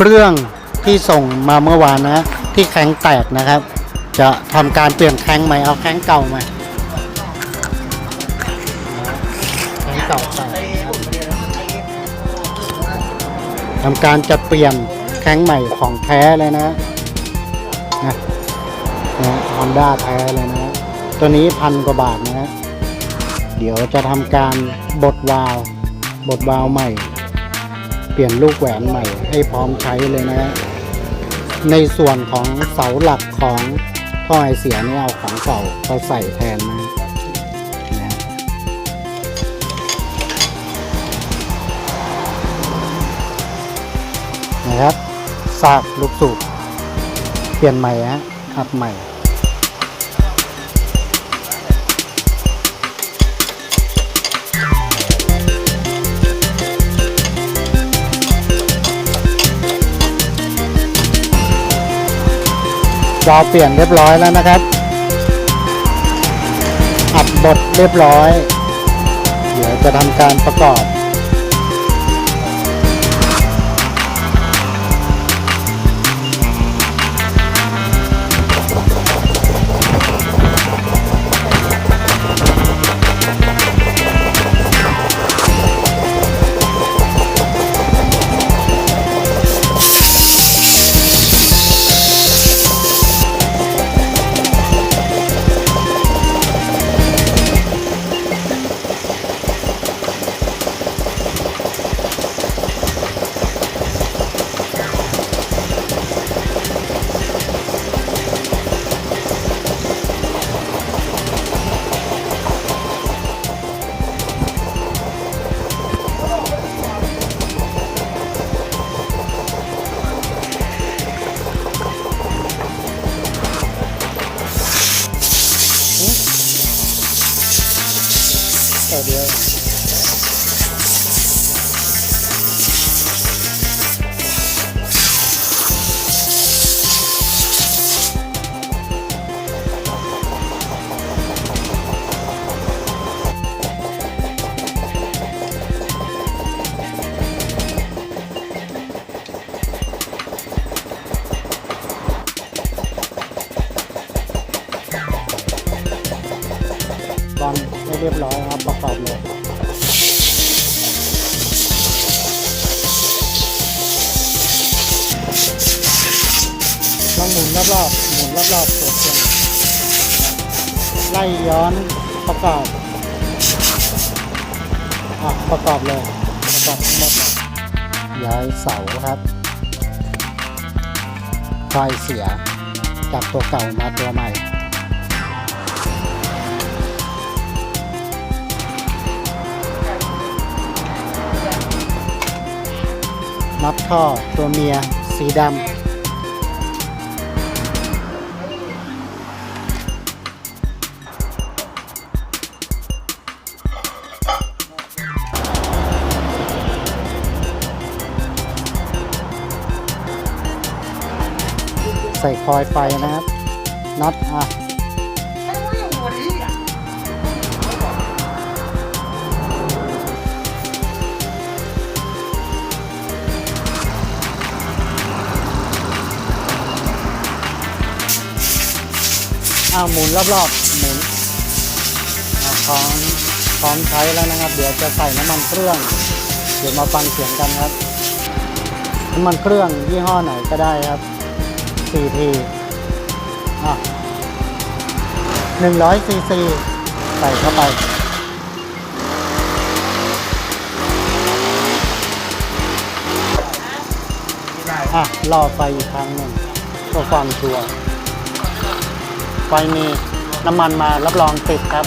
เครื่องที่ส่งมาเมื่อวานนะที่แข้งแตกนะครับ จะทำการเปลี่ยนแข้งใหม่เอาแข้งเก่ามาแข้งเก่าแตกทำการจะเปลี่ยนแข้งใหม่ของแท้เลยนะนะนะฮอนด้าแท้เลยนะ ตัวนี้พันกว่าบาทนะ เดี๋ยวจะทำการบดวาล์วบดวาล์วใหม่ ปลี่ยนลูกแหวนใหม่ให้พร้อมใช้เลยนะในส่วนของเสาหลักของท่อไอเสียเนี่ยเอาของเก่าเขาใส่แทนนะนะนะครับซากลูกสูบเปลี่ยนใหม่ฮะอัดใหม่ รอเปลี่ยนเรียบร้อยแล้วนะครับอัดบดเรียบร้อย เดี๋ยวจะทำการประกอบ แเรียบร้อยครับประกอบเลยลองหมุนรอบๆหมุนรอบๆตัวเครื่องไล่ย้อนประกอบอะประกอบเลยประกอบทั้งหมดเลยย้ายเสาครับไฟเสียจากตัวเก่ามาตัวใหม่ น็อตท่อตัวเมีย สีดำใส่คอยไฟนะครับน็อตอะ อ้าหมุนรอบๆหมุนอะพร้อมพร้อมใช้แล้วนะครับ เดี๋ยวจะใส่น้ำมันเครื่อง เดี๋ยวมาฟังเสียงกันครับ น้ำมันเครื่องยี่ห้อไหนก็ได้ครับ 4T อะ100ซีซีใส่เข้าไปอะล่อไฟอีกครั้งหนึ่งเพื่อความชัวร์ ไฟมีน้ำมันมารับรองติดครับ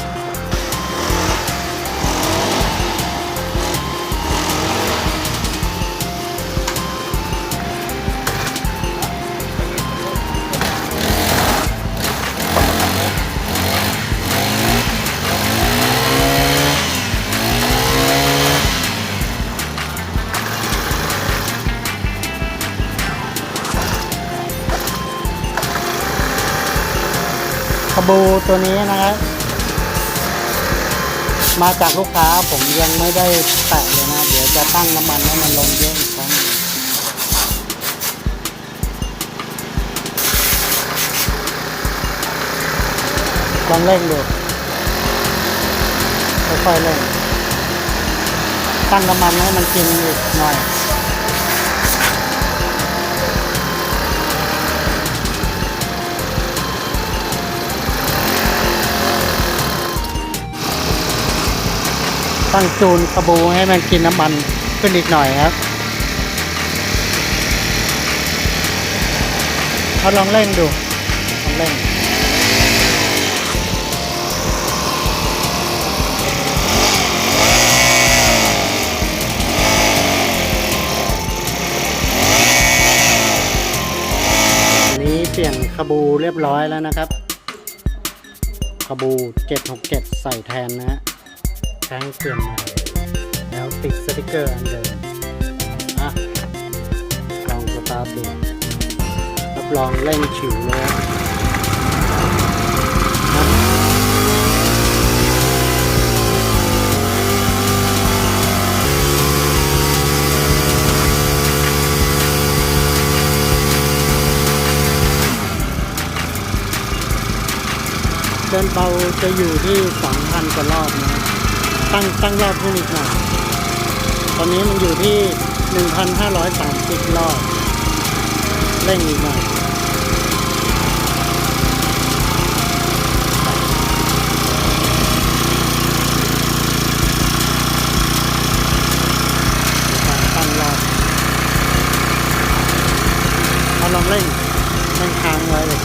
บูตัวนี้นะครับ มาจากลูกค้าผมยังไม่ได้แตะเลยนะ เดี๋ยวจะตั้งน้ำมันให้มันลงเยอะอีกครั้งลองเร่งดูค่อยๆเร่งตั้งน้ำมันให้มันกินอีกหน่อย ตั้งจูนกระบูให้มันกินน้ำมันขึ้นอีกหน่อยครับเอาลองเร่งดูลองเร่งอันนี้เปลี่ยนขบูเรียบร้อยแล้วนะครับ ขบู 767 ใส่แทนนะฮะ แท้งเปลี่ยนใหม่แล้วติดสติกเกอร์อันเดิมอะลองสตาร์ทดูรับรองเร่งฉิวเลยนะเดินเบาจะอยู่ที่ 2,000 กว่ารอบนะ ตั้งตั้งรอบขึ้นอีกหน่อยตอนนี้มันอยู่ที่ 1,530 รอบเร่งอีกหน่อยตั้งรอบเอาลองเร่งเร่งค้างไว้เลย